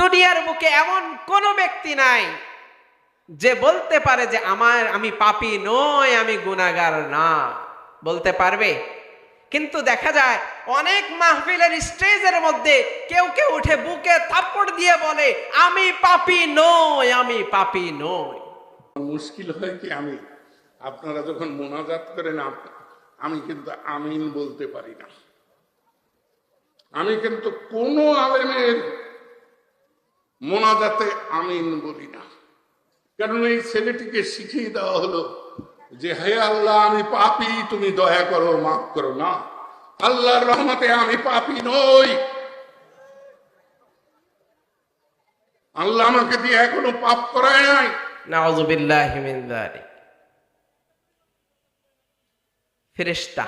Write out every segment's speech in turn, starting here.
দুনিয়ার বুকে এমন কোনো ব্যক্তি নাই যে বলতে পারে যে আমার, আমি পাপি নই, আমি গুনাহগার না। বলতে পারবে? কিন্তু দেখা যায় অনেক মাহফিলের স্টেজের মধ্যে কেউ কেউ উঠে বুকে থাপ্পড় দিয়ে বলে, আমি পাপি নই, আমি পাপি নই। মুশকিল হয় কি আমি? আপনারা যখন মোনাজাত করেন, আমি কিন্তু আমিন বলতে পারি না। আমি কিন্তু কোনো আলেমের মোনাজাতে আমিন বলি না। কারণ এই ছেলেটিকে শিখিয়ে দেওয়া হলো যে, হে আল্লাহ, আমি পাপি, তুমি দয়া করো, মাফ করো না। আল্লাহর রহমতে আমি পাপি নই। আল্লাহ আমাকে দিয়ে এখনও পাপ করায় নাই। ফেরেশতা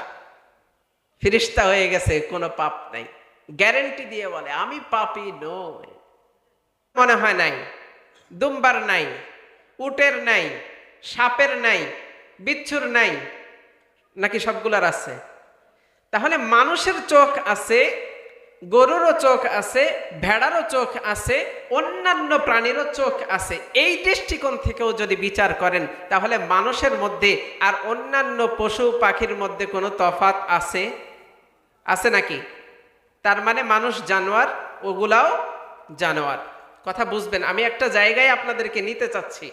ফেরেশতা হয়ে গেছে, কোনো পাপ নাই। গ্যারান্টি দিয়ে বলে, আমি পাপি নই। মনে হয় নাই, দুম্বার নাই, উটের নাই, সাপের নাই, বিচ্ছুর নাই, নাকি সবগুলার আছে? তাহলে মানুষের চোখ আছে, গরুরও চোখ আছে, ভেড়ারও চোখ আছে, অন্যান্য প্রাণীরও চোখ আছে। এই দৃষ্টিকোণ থেকেও যদি বিচার করেন, তাহলে মানুষের মধ্যে আর অন্যান্য পশু পাখির মধ্যে কোনো তফাত আছে? আছে নাকি? তার মানে মানুষ জানোয়ার, ওগুলাও জানোয়ার। কথা বুঝবেন, আমি একটা জায়গায় আপনাদেরকে নিতে চাচ্ছি।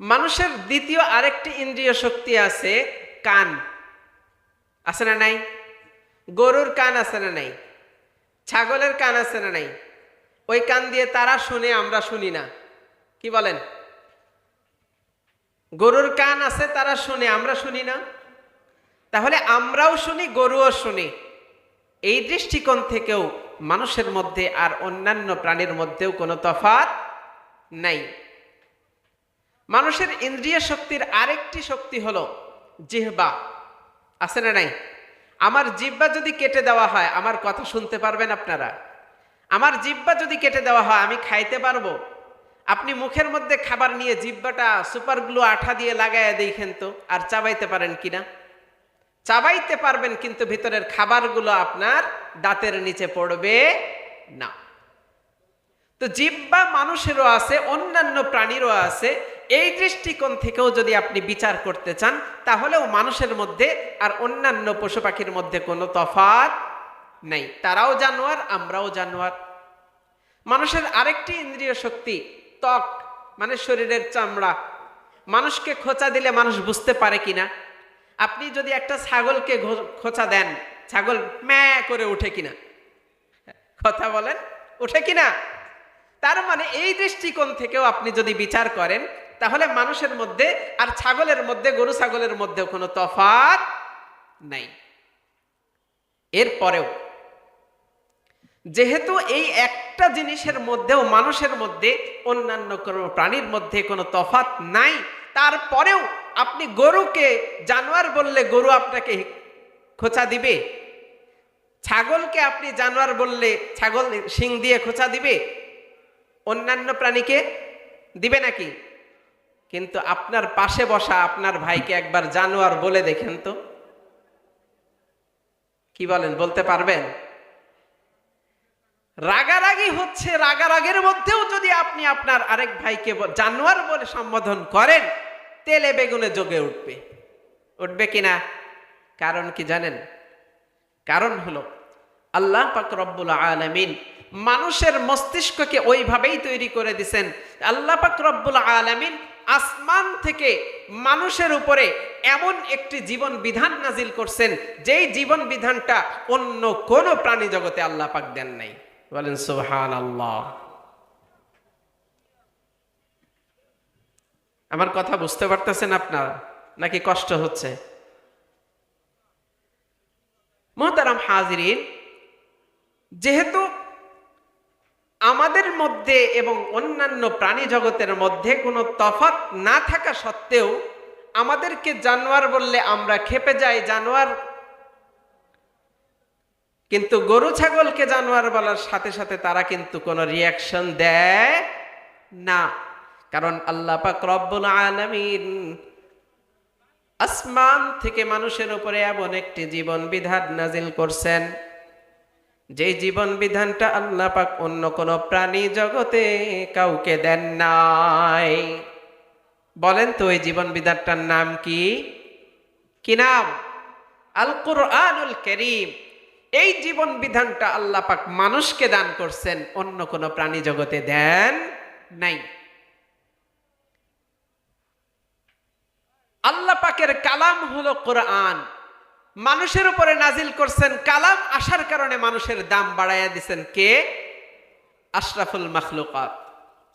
মানুষের দ্বিতীয় আরেকটি ইন্দ্রিয় শক্তি আছে কান। আছে না নাই? গরুর কান আছে না নাই? ছাগলের কান আছে না নাই? ওই কান দিয়ে তারা শুনে, আমরা শুনি না। কি বলেন? গরুর কান আছে, তারা শুনে, আমরা শুনি না? তাহলে আমরাও শুনি, গরুও শুনি। এই দৃষ্টিকোণ থেকেও মানুষের মধ্যে আর অন্যান্য প্রাণীর মধ্যেও কোনো তফাৎ নাই। মানুষের ইন্দ্রিয় শক্তির আরেকটি শক্তি হলো জিহবা। আছে না নাই? আমার জিহ্বা যদি কেটে দেওয়া হয়, আমার কথা শুনতে পারবেন আপনারা। আমার জিহ্বা যদি কেটে দেওয়া হয়, আমি খাইতে পারব। আপনি মুখের মধ্যে খাবার নিয়ে জিব্বাটা সুপার গ্লু আঠা দিয়ে লাগাইয়া দেখেন তো, আর চাবাইতে পারেন কিনা? চাবাইতে পারবেন, কিন্তু ভিতরের খাবারগুলো আপনার দাঁতের নিচে পড়বে না। তো জিব্বা মানুষেরও আছে, অন্যান্য প্রাণীরও আছে। এই দৃষ্টিকোণ থেকেও যদি আপনি বিচার করতে চান, তাহলেও মানুষের মধ্যে আর অন্যান্য পশু পাখির মধ্যে কোনো তফাৎ নেই। তারাও জানোয়ার, আমরাও জানোয়ার। মানুষের আরেকটি ইন্দ্রিয় শক্তি, ত্বক মানে শরীরের চামড়া। মানুষকে খোঁচা দিলে মানুষ বুঝতে পারে কিনা? আপনি যদি একটা ছাগলকে খোঁচা দেন, ছাগল ম্যা করে উঠে কিনা? কথা বলেন উঠে কিনা? তার মানে এই দৃষ্টিকোণ থেকেও আপনি যদি বিচার করেন, তাহলে মানুষের মধ্যে আর ছাগলের মধ্যে, গরু ছাগলের মধ্যে কোনো তফাৎ নাই। এরপরেও, যেহেতু এই একটা জিনিসের মধ্যেও মানুষের মধ্যে, অন্যান্য কোনো প্রাণীর মধ্যে কোনো তফাত নাই, তারপরেও আপনি গরুকে জানোয়ার বললে গরু আপনাকে খোঁচা দিবে? ছাগলকে আপনি জানোয়ার বললে ছাগল শিং দিয়ে খোঁচা দিবে? অন্যান্য প্রাণীকে দিবে নাকি? কিন্তু আপনার পাশে বসা আপনার ভাইকে একবার জানোয়ার বলে দেখেন তো। কি বলেন, বলতে পারবেন? রাগারাগি হচ্ছে, রাগারাগের মধ্যেও যদি আপনি আপনার আরেক ভাইকে জানোয়ার বলে সম্বোধন করেন তেলে বেগুনে যোগে উঠবে। উঠবে কিনা? কারণ কি জানেন? কারণ হলো, আল্লাহ পাক রব্বুল আলামিন মানুষের মস্তিষ্ককে ওইভাবেই তৈরি করে দিছেন। আল্লাহ পাক রব্বুল আলামিন আসমান থেকে মানুষের উপরে এমন একটি জীবন বিধান নাজিল করছেন, যেই জীবন বিধানটা অন্য কোন প্রাণী জগতে আল্লাহ পাক দেন নাই। বলেন সুবহান আল্লাহ আমার কথা বুঝতে পারতেছেন আপনারা? নাকি কষ্ট হচ্ছে? মোহতারাম হাজিরিন, যেহেতু আমাদের মধ্যে এবং অন্যান্য প্রাণী জগতের মধ্যে কোনো তফাৎ না থাকা সত্ত্বেও আমাদেরকে জানোয়ার বললে আমরা খেপে যাই জানোয়ার। কিন্তু গরু ছাগলকে জানোয়ার বলার সাথে সাথে তারা কিন্তু কোনো রিয়াকশন দেয় না। কারণ আল্লাহ পাক রব্বুল আলামিন আসমান থেকে মানুষের উপরে এমন একটি জীবন বিধান নাজিল করছেন। যে জীবন বিধানটা আল্লাহ পাক অন্য কোনো প্রাণী জগতে কাউকে দেন নাই। বলেন তো ওই জীবন বিধানটার নাম কি? কি নাম? আল কোরআনুল করিম। এই জীবন বিধানটা আল্লাহ পাক মানুষকে দান করছেন, অন্য কোনো প্রাণী জগতে দেন নাই। আল্লাহ পাকের কালাম হলো কোরআন। মানুষের উপরে নাজিল করছেন কালাম আসার কারণে মানুষের দাম বাড়াইয়া দিছেন কে? আশরাফুল মাখলুকাত।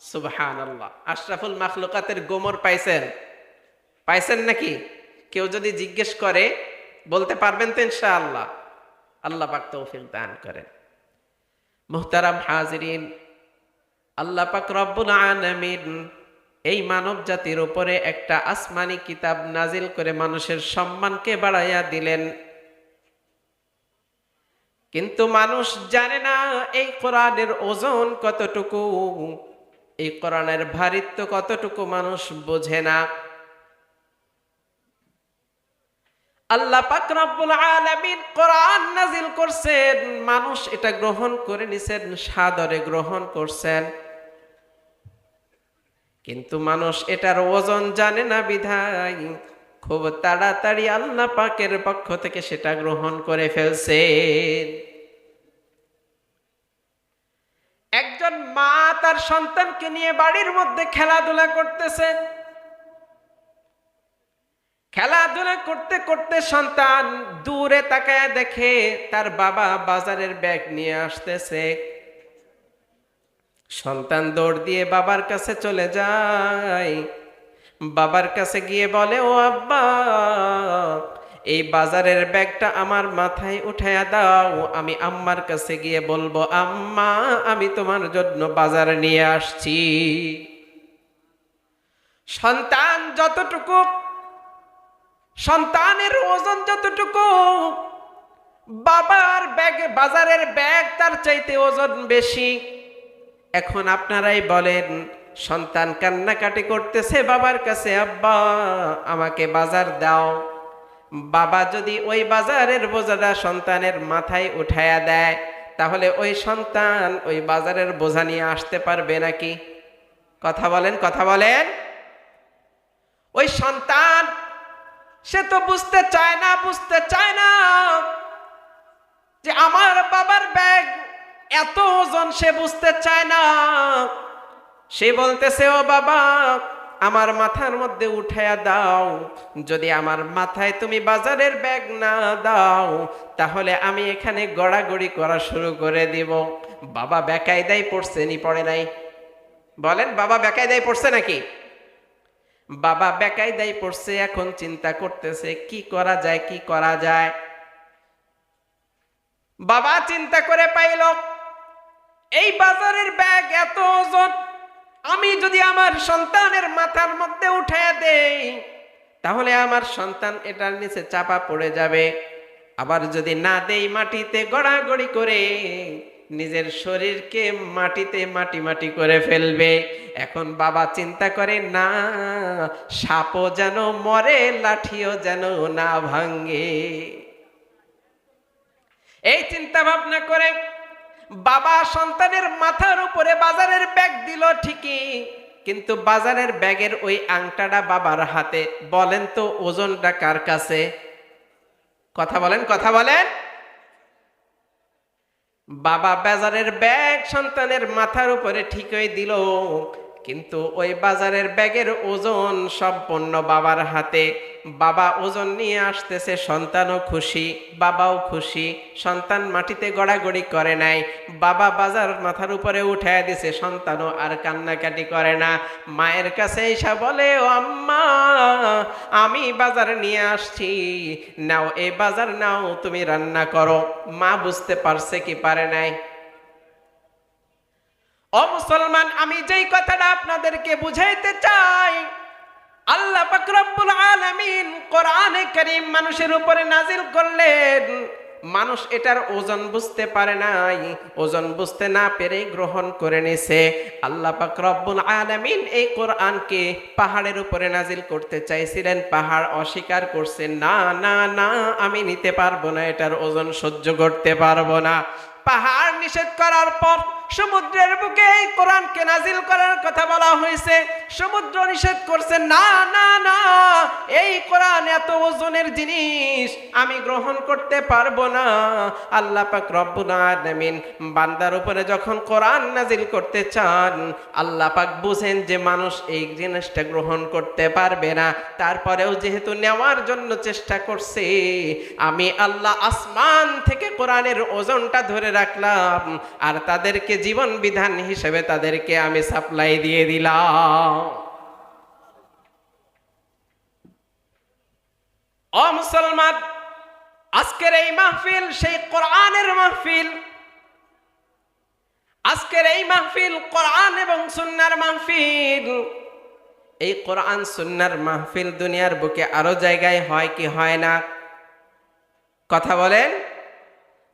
সুবহান আল্লাহ আশরাফুল মাখলুকাতের গোমর পাইছেন। পাইছেন নাকি? কেউ যদি জিজ্ঞেস করে, বলতে পারবেন তো ইনশাআল্লাহ। আল্লাহ পাক তৌফিক দান করেন। মুহতারাম হাজিরিন, আল্লাহ পাক রব্বুল আলামিন এই মানব জাতির উপরে একটা আসমানি কিতাব নাজিল করে মানুষের সম্মানকে বাড়াইয়া দিলেন। কিন্তু মানুষ জানে না এই কোরআনের ওজন কতটুকু, এই কোরআনের ভারিত্ব কতটুকু মানুষ বোঝে না। আল্লাহ পাক রব্বুল কোরআন নাজিল করছেন, মানুষ এটা গ্রহণ করে নিছেন, সাদরে গ্রহণ করছেন। কিন্তু মানুষ এটার ওজন জানে না বিধায় খুব তাড়াতাড়ি আল্লাহ পাকের পক্ষ থেকে সেটা গ্রহণ করে ফেলছে একজন মা তার সন্তানকে নিয়ে বাড়ির মধ্যে খেলাধুলা করতেছে। খেলাধুলা করতে করতে সন্তান দূরে তাকায় দেখে তার বাবা বাজারের ব্যাগ নিয়ে আসতেছে। সন্তান দৌড় দিয়ে বাবার কাছে চলে যায়। বাবার কাছে গিয়ে বলে, ও আব্বা, এই বাজারের ব্যাগটা আমার মাথায় উঠাইয়া দাও। আমি আম্মার কাছে গিয়ে বলব, আম্মা, আমি তোমার জন্য বাজারে নিয়ে আসছি। সন্তান যতটুকু, সন্তানের ওজন যতটুকু, বাবার ব্যাগে, বাজারের ব্যাগ তার চাইতে ওজন বেশি। এখন আপনারাই বলেন, সন্তান কান্নাকাটি করতেছে বাবার কাছে, আব্বা, আমাকে বাজার দাও। বাবা যদি ওই বাজারের বোঝাটা সন্তানের মাথায় উঠায়া দেয়, তাহলে ওই সন্তান ওই বাজারের বোঝা নিয়ে আসতে পারবে নাকি? কথা বলেন কথা বলেন। ওই সন্তান, সে তো বুঝতে চায় না, বুঝতে চায় না যে আমার বাবার ব্যাগ এত ওজন সে বুঝতে চায় না। সে বলতেছে, ও বাবা, আমার মাথার মধ্যে উঠাইয়া দাও। যদি আমার মাথায় তুমি বাজারের ব্যাগ না দাও, তাহলে আমি এখানে গড়াগড়ি করা শুরু করে দিব। বাবা বেকায়দায় পড়ছে, নি পড়ে নাই। বলেন, বাবা বেকায়দায় পড়ছে নাকি? বাবা বেকায়দায় পড়ছে, এখন চিন্তা করতেছে, কি করা যায়, কি করা যায়? বাবা চিন্তা করে পাইল বাজারের ব্যাগ এত ওজন, আমি যদি আমার সন্তানের মাথার মধ্যে উঠে দেই, তাহলে আমার সন্তান এটার নিচে চাপা পড়ে যাবে। আবার যদি না দেই মাটিতে গড়াগড়ি করে, নিজের শরীরকে মাটিতে মাটি মাটি করে ফেলবে। এখন বাবা চিন্তা করে, না, সাপও যেন মরে, লাঠিও যেন না ভাঙ্গে এই চিন্তা ভাবনা করে বাবা সন্তানের মাথার উপরে বাজারের ব্যাগ দিল ঠিকই, কিন্তু বাজারের ব্যাগের ওই আংটাটা বাবার হাতে। বলেন তো, ওজনটা কার কাছে? কথা বলেন কথা বলেন। বাবা বাজারের ব্যাগ সন্তানের মাথার উপরে ঠিকই দিল, কিন্তু ওই বাজারের ব্যাগের ওজন সম্পূর্ণ বাবার হাতে। বাবা ওজন নিয়ে আসতেছে, সন্তানও খুশি, বাবাও খুশি, সন্তান মাটিতে গড়াগড়ি করে নাই, বাবা বাজার মাথার উপরে উঠায় দিছে, সন্তানও আর কান্নাকাটি করে না। মায়ের কাছে এসে বলে, ও আম্মা, আমি বাজার নিয়ে আসছি, নাও এই বাজার নাও, তুমি রান্না করো। মা বুঝতে পারছে কি পারে নাই। ও মুসলমান, আমি যেই কথাটা আপনাদেরকে বুঝাইতে চাই আল্লাহ পাক রব্বুল আলামিন কোরআনে কারীম মানুষের উপরে নাজিল করলেন। মানুষ এটার ওজন বুঝতে পারে নাই, ওজন বুঝতে না পেরে গ্রহণ করে নিছে। আল্লাহ পাক রব্বুল আলামিন এই কোরআনকে পাহাড়ের উপরে নাজিল করতে চাইছিলেন, পাহাড় অস্বীকার করছে না না না, আমি নিতে পারব না, এটার ওজন সহ্য করতে পারব না। পাহাড় নিষেধ করার পর সমুদ্রের বুকে এই কোরআনকে নাজিল করার কথা বলা হয়েছে। সমুদ্র নিষেধ করছে, না না না, এই কোরআন এত ওজনের জিনিস, আমি গ্রহণ করতে পারব না। আল্লাহ পাক রব্বুল আলামিন বান্দার উপরে যখন কোরআন নাজিল করতে চান, আল্লাহ পাক বুঝেন যে মানুষ এই জিনিসটা গ্রহণ করতে পারবে না। তারপরেও যেহেতু নেওয়ার জন্য চেষ্টা করছে, আমি আল্লাহ আসমান থেকে কোরআনের ওজনটা ধরে রাখলাম, আর তাদেরকে জীবন বিধান হিসেবে তাদেরকে আমি সাপ্লাই দিয়ে দিলাম। ও মুসলমান, আজকের এই মাহফিল সেই কোরআনের মাহফিল। আজকের এই মাহফিল কোরআন এবং সুন্নার মাহফিল। এই কোরআন, সুন্নার মাহফিল দুনিয়ার বুকে আরও জায়গায় হয় কি হয় না? কথা বলেন।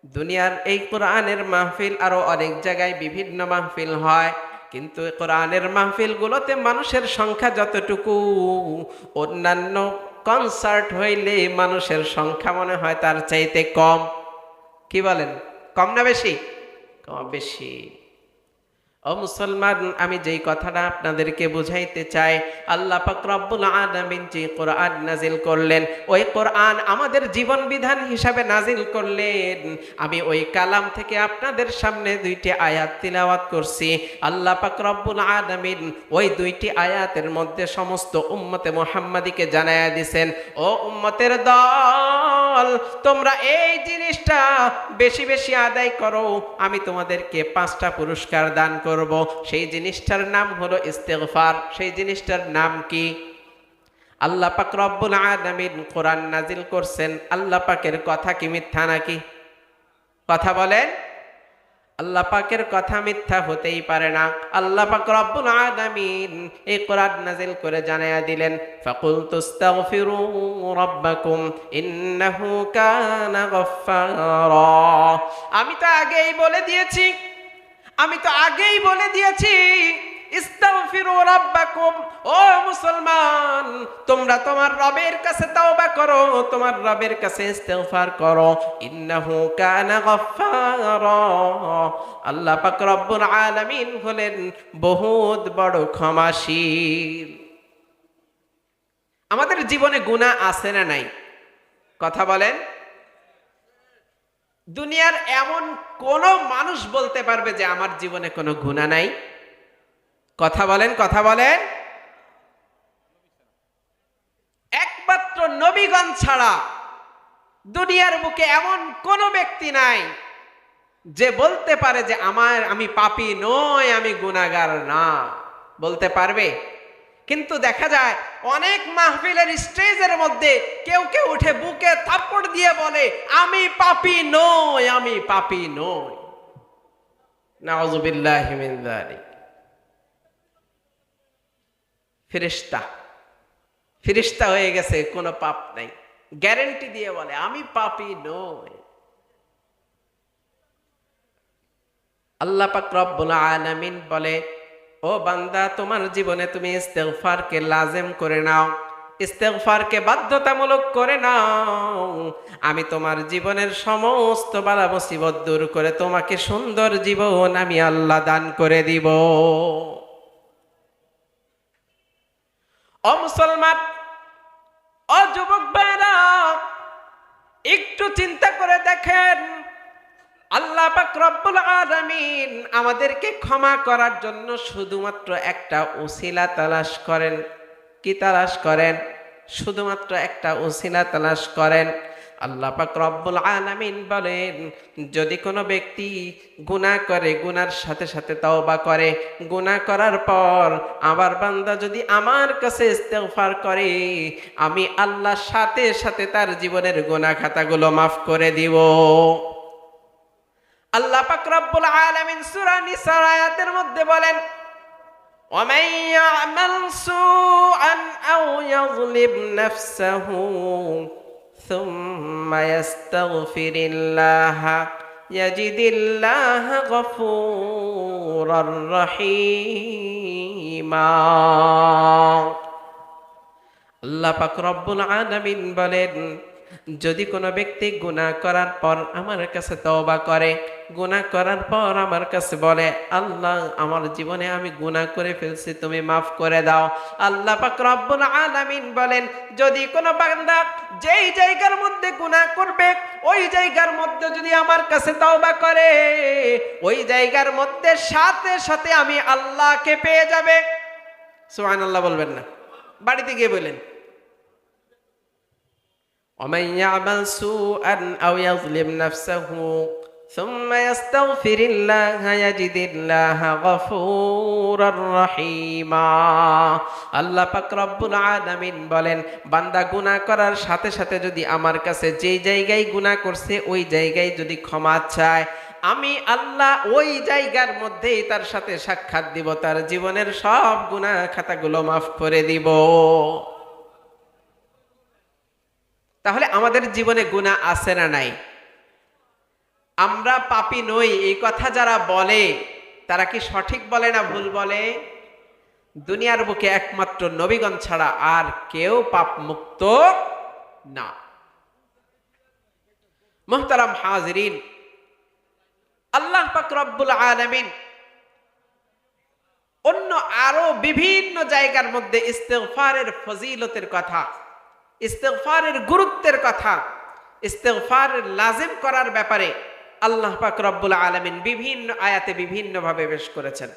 দুনিয়ার এই কোরআনের মাহফিল আরও অনেক জায়গায় বিভিন্ন মাহফিল হয়। কিন্তু কোরআনের মাহফিলগুলোতে মানুষের সংখ্যা যতটুকু, অন্যান্য কনসার্ট হইলে মানুষের সংখ্যা মনে হয় তার চাইতে কম। কি বলেন? কম না বেশি? কম বেশি। ও মুসলমান, আমি যেই কথাটা আপনাদেরকে বুঝাইতে চাই, আল্লাহ রব্বুল আলামিন যে কোরআন নাজিল করলেন, ওই কোরআন আমাদের জীবন বিধান হিসাবে নাজিল করলেন। আমি ওই কালাম থেকে আপনাদের সামনে দুইটি আয়াত তিলাওয়াত করছি। আল্লাহ রব্বুল আলামিন ওই দুইটি আয়াতের মধ্যে সমস্ত উম্মতে মুহাম্মাদিকে জানায়া দিছেন, ও উম্মতের দল তোমরা এই জিনিসটা বেশি বেশি আদায় করো, আমি তোমাদেরকে পাঁচটা পুরস্কার দান করব। সেই জিনিসটার নাম হলো ইস্তেগফার। সেই জিনিসটার নাম কি? আল্লাহ পাক রব্বুল আলামিন কোরআন নাজিল করছেন। আল্লাহ পাকের কথা কি মিথ্যা নাকি? কথা বলেন। আল্লাহ পাকের কথা মিথ্যা হতেই পারে না। আল্লাহ পাক রব্বুল আলামিন এই কোরআন নাজিল করে জানায়া দিলেন ফাকুল তুস্তাগফিরু রাব্বাকুম, ইন্নাহু কানা গাফফারা। আমি তো আগেই বলে দিয়েছি, আমি তো আগেই বলে দিয়েছি ও মুসলমান, তোমরা তোমার রবের কাছে করো, তোমার রবের কাছে করো। হলেন বহুত বড় ক্ষমাশীল। আমাদের জীবনে গুনাহ আছে না নাই? কথা বলেন। দুনিয়ার এমন কোন মানুষ বলতে পারবে যে আমার জীবনে কোনো গুণা নাই? কথা বলেন কথা বলেন। একমাত্র নবীগণ ছাড়া দুনিয়ার বুকে এমন কোন ব্যক্তি নাই যে বলতে পারে যে আমার, আমি পাপি নয় আমি গুণাগার না। বলতে পারবে? কিন্তু দেখা যায় অনেক মাহফিলের স্টেজের মধ্যে কেউ কেউ উঠে বুকে থাপ্পড় দিয়ে বলে, আমি পাপি নই, আমি পাপী নই। নাউজুবিল্লাহি মিন যালিক ফেরেশতা। ফেরেশতা হয়ে গেছে, কোনো পাপ নাই। গ্যারেন্টি দিয়ে বলে, আমি পাপী নই। আল্লাহ পাক রব্বুল আলামিন বলে, ও বান্দা, তোমার জীবনে তুমি ইস্তেগফারকে লাজেম করে নাও, ইস্তেগফারকে বাধ্যতামূলক করে নাও। আমি তোমার জীবনের সমস্ত বালা মুসিবত দূর করে তোমাকে সুন্দর জীবন আমি আল্লাহ দান করে দিব। ও মুসলমান ও যুবক ভাইরা, একটু চিন্তা করে দেখেন, আল্লাহ রব্বুল আলামিন আমাদেরকে ক্ষমা করার জন্য শুধুমাত্র একটা ওসিলা তালাশ করেন। কি তালাশ করেন? শুধুমাত্র একটা ওসিলা তালাশ করেন। আল্লাহ পাক রব্বুল আলামিন বলেন যদি কোনো ব্যক্তি গুনাহ করে গুনার সাথে সাথে তওবা করে গুনাহ করার পর আবার বান্দা যদি আমার কাছে ইস্তেগফার করে আমি আল্লাহ সাথে সাথে তার জীবনের গুনাহ খাতাগুলো মাফ করে দিব আল্লাহ পাক রব্বুল আলামিন সূরা নিসা আয়াতের মধ্যে বলেন ومن يعمل سوءا أو يظلم نفسه ثم يستغفر الله يجد الله غفورا رحيما আল্লাহ পাক রব্বুল আলামিন বলেন যদি কোনো ব্যক্তি গুনাহ করার পর আমার কাছে তওবা করে, গুনাহ করার পর আমার কাছে বলে, আল্লাহ, আমার জীবনে আমি গুনাহ করে ফেলছি, তুমি মাফ করে দাও। আল্লাহ পাক রব্বুল আলামিন বলেন, যদি কোনো বান্দা যেই জায়গার মধ্যে গুনাহ করবে, ওই জায়গার মধ্যে যদি আমার কাছে তওবা করে, ওই জায়গার মধ্যে সাথে সাথে আমি আল্লাহকে পেয়ে যাবে। সুবহানাল্লাহ বলবেন না। বাড়িতে গিয়ে বলেন ومن يعمل سوءا أو يظلم نفسه ثم يستغفر الله يجد الله غفورا رحيما আল্লাহ পাক রব্বুল আলামিন বলেন বান্দা গুনাহ করার সাথে সাথে যদি আমার কাছে যেই জায়গায় গুনাহ করছে ওই জায়গায় যদি ক্ষমা চায় আমি আল্লাহ ওই জায়গার মধ্যেই তার সাথে সাক্ষাৎ দিব তার জীবনের সব গুনাহ খাতাগুলো মাফ করে দিব তাহলে আমাদের জীবনে গুণা আছে না নাই? আমরা পাপি নই, এই কথা যারা বলে, তারা কি সঠিক বলে না ভুল বলে? দুনিয়ার বুকে একমাত্র নবীগণ ছাড়া আর কেউ পাপ মুক্ত না। মোহতারাম হাজরিন, আল্লাহ পাক আলামিন অন্য আরও বিভিন্ন জায়গার মধ্যে ইস্তেফারের ফজিলতের কথা ইস্তেগফারের গুরুত্বের কথা ইস্তেফার লাজিম করার ব্যাপারে আল্লাহ পাক রব্বুল আলমিন বিভিন্ন আয়াতে বিভিন্নভাবে বেশ করেছেন।